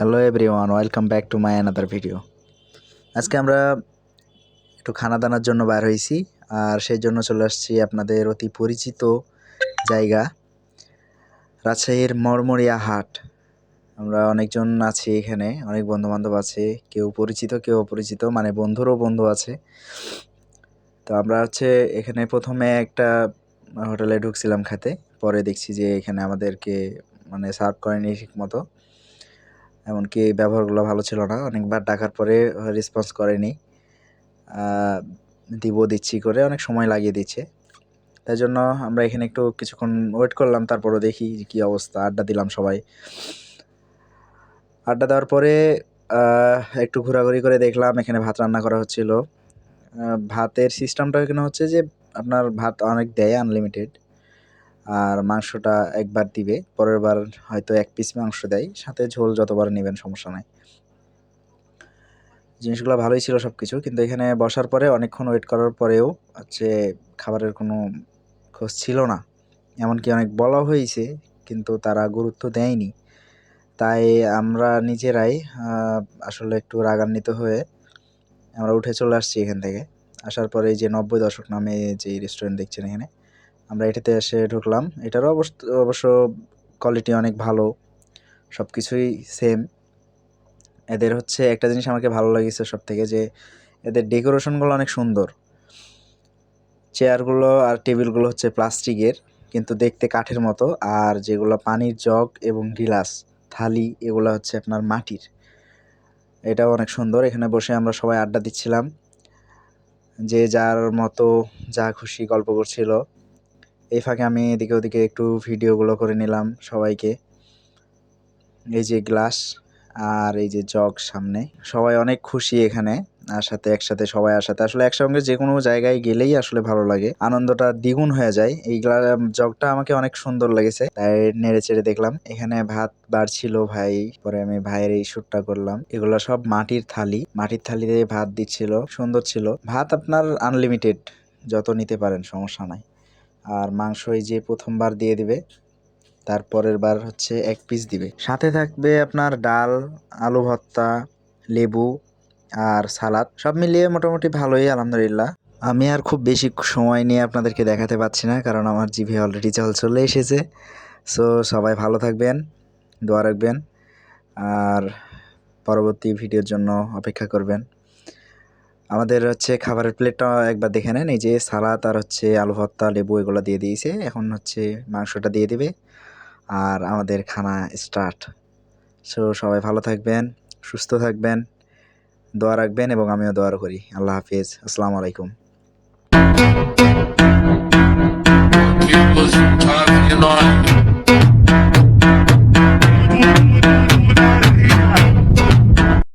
Hello everyone welcome back to my another video আজকে আমরা একটু খানা দানার জন্য বার হয়েছি, আর সেই জন্য চলে আসছি আপনাদের অতি পরিচিত জায়গা, রাজশাহীর মরমরিয়া হাট। আমরা অনেকজন আছি এখানে, অনেক বন্ধু বান্ধব আছে, কেউ পরিচিত, কেউ অপরিচিত মানে বন্ধুরও বন্ধু আছে। তো আমরা হচ্ছে এখানে প্রথমে একটা হোটেলে ঢুকছিলাম খেতে, পরে দেখছি যে এখানে আমাদেরকে মানে সার্ভ করেনি ঠিক মতো এমনকি ব্যবহারগুলো ভালো ছিল না। অনেকবার ডাকার পরে রেসপন্স করেনি। দিব, দিচ্ছি করে অনেক সময় লাগিয়ে দিচ্ছে। তাই জন্য আমরা এখানে একটু কিছুক্ষণ ওয়েট করলাম, তারপরও দেখি কী অবস্থা। আড্ডা দিলাম সবাই। আড্ডা দেওয়ার পরে একটু ঘোরাঘুরি করে দেখলাম, এখানে ভাত রান্না করা হচ্ছিল। ভাতের সিস্টেমটা এখানে হচ্ছে যে, আপনার ভাত অনেক দেয় আনলিমিটেড আর মাংসটা একবার দিবে, পরের বার হয়তো এক পিস মাংস দেয়, সাথে ঝোল যতবার নেবেন সমস্যা নাই। জিনিসগুলো ভালোই ছিল সব কিছু কিন্তু এখানে বসার পরে, অনেকক্ষণ ওয়েট করার পরেও হচ্ছে খাবারের কোনো খোঁজ ছিল না। এমনকি অনেক বলা হয়েছে, কিন্তু তারা গুরুত্ব দেয়নি। তাই আমরা নিজেরাই আসলে একটু রাগান্বিত হয়ে আমরা উঠে চলে আসছি এখান থেকে। আসার পরে যে নব্বই দশক নামে যে রেস্টুরেন্ট দেখছেন এখানে আমরা এটাতে এসে ঢুকলাম। এটারও অবশ্য অবশ্য কোয়ালিটি অনেক ভালো সব কিছুই সেম এদের হচ্ছে একটা জিনিস আমাকে ভালো লেগেছে সব থেকে যে, এদের ডেকোরেশনগুলো অনেক সুন্দর। চেয়ারগুলো আর টেবিলগুলো হচ্ছে প্লাস্টিকের, কিন্তু দেখতে কাঠের মতো। আর যেগুলো পানির জগ এবং গিলাস, থালি, এগুলো হচ্ছে আপনার মাটির। এটাও অনেক সুন্দর। এখানে বসে আমরা সবাই আড্ডা দিচ্ছিলাম। যে যার মতো যা খুশি গল্প করছিল। এই ফাঁকে আমি এদিকে ওদিকে একটু ভিডিওগুলো করে নিলাম সবাইকে। এই যে গ্লাস আর এই যে জগ সামনে। সবাই অনেক খুশি এখানে, আর সাথে একসাথে সবাই আসাতে। আসলে একসঙ্গে যে কোনো জায়গায় গেলেই আসলে ভালো লাগে। আনন্দটা দ্বিগুণ হয়ে যায়। এই জগটা আমাকে অনেক সুন্দর লেগেছে। তাই নেড়ে চেড়ে দেখলাম। এখানে ভাত বাড়ছিল ভাই। পরে আমি ভাইয়ের এই শ্যুটটা করলাম। এগুলো সব মাটির থালি। মাটির থালিতে ভাত দিচ্ছিল। সুন্দর ছিল। ভাত আপনার আনলিমিটেড যত নিতে পারেন, সমস্যা নাই। আর মাংস এই যে প্রথমবার দিয়ে দিবে তারপরের বার হচ্ছে এক পিস দিবে। সাথে থাকবে আপনার ডাল, আলু ভর্তা, লেবু আর সালাদ। সব মিলিয়ে মোটামুটি ভালোই, আলহামদুলিল্লাহ। আমি আর খুব বেশি সময় নিয়ে আপনাদেরকে দেখাতে পাচ্ছি না, কারণ আমার জিভে অলরেডি জল চলে এসেছে। সো সবাই ভালো থাকবেন, দোয়া রাখবেন, আর পরবর্তী ভিডিওর জন্য অপেক্ষা করবেন। আমাদের হচ্ছে খাবারের প্লেটটা একবার দেখে নেন। এই যে সালাদ আর হচ্ছে আলু ভর্তা লেবু এগুলো দিয়ে দিয়েছে। এখন হচ্ছে মাংসটা দিয়ে দেবে। আর আমাদের খানা স্টার্ট সো সবাই ভালো থাকবেন সুস্থ থাকবেন দোয়া রাখবেন এবং আমিও দোয়ার করি। আল্লাহ হাফিজ। আসসালামু আলাইকুম। People's time, you know.